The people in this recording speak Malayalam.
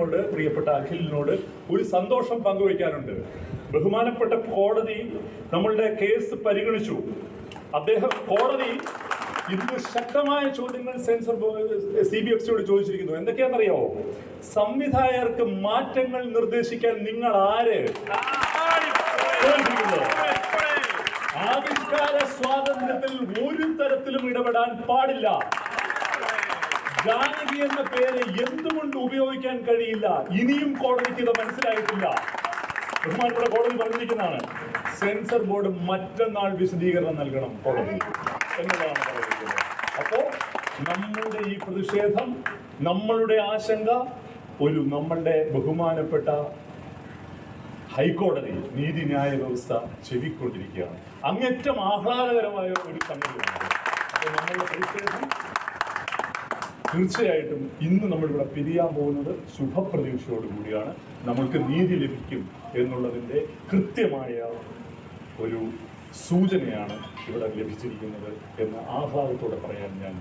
ോട് പ്രിയപ്പെട്ട അഖിലിനോട് ഒരു സന്തോഷം പങ്കുവയ്ക്കാനുണ്ട്. ബഹുമാനപ്പെട്ട കോടതി നമ്മളുടെ കേസ് പരിഗണിച്ചു. അദ്ദേഹം കോടതി ഇന്ന് ശക്തമായ ചോദ്യങ്ങൾ സെൻസർ സി ബി എഫ് സിയോട് ചോദിച്ചിരിക്കുന്നു. എന്തൊക്കെയാണെന്നറിയാവോ? സംവിധായകർക്ക് മാറ്റങ്ങൾ നിർദ്ദേശിക്കാൻ നിങ്ങൾ ആര്. ആവിഷ്കാര സ്വാതന്ത്ര്യത്തിൽ ഒരു തരത്തിലും ഇടപെടാൻ പാടില്ല. ജാനകി എന്ന പേര് എന്തുകൊണ്ട് ഉപയോഗിക്കാൻ കഴിയില്ല? ഇനിയും കോടതിക്ക് ഇത് മനസ്സിലായിട്ടില്ല. ബഹുമാനപ്പെട്ട കോടതി പറഞ്ഞിരിക്കുന്നതാണ് സെൻസർ ബോർഡ് മറ്റന്നാൾ വിശദീകരണം നൽകണം കോടതി എന്നതാണ് അപ്പോ നമ്മുടെ ഈ പ്രതിഷേധം നമ്മളുടെ ആശങ്ക ഒരു നമ്മളുടെ ബഹുമാനപ്പെട്ട ഹൈക്കോടതി നീതിന്യായ വ്യവസ്ഥ ചെവിക്കൊണ്ടിരിക്കുകയാണ്. അങ്ങേറ്റം ആഹ്ലാദകരമായ ഒരു സംഗതിയാണ് അപ്പോൾ നമ്മളുടെ പ്രതിഷേധം തീർച്ചയായിട്ടും ഇന്ന് നമ്മളിവിടെ പിരിയാൻ പോകുന്നത് ശുഭപ്രതീക്ഷയോടുകൂടിയാണ് നമ്മൾക്ക് നീതി ലഭിക്കും എന്നുള്ളതിന്റെ കൃത്യമായ ഒരു സൂചനയാണ് ഇവിടെ ലഭിച്ചിരിക്കുന്നത് എന്ന് ആഹ്ലാദത്തോടെ പറയാൻ ഞാൻ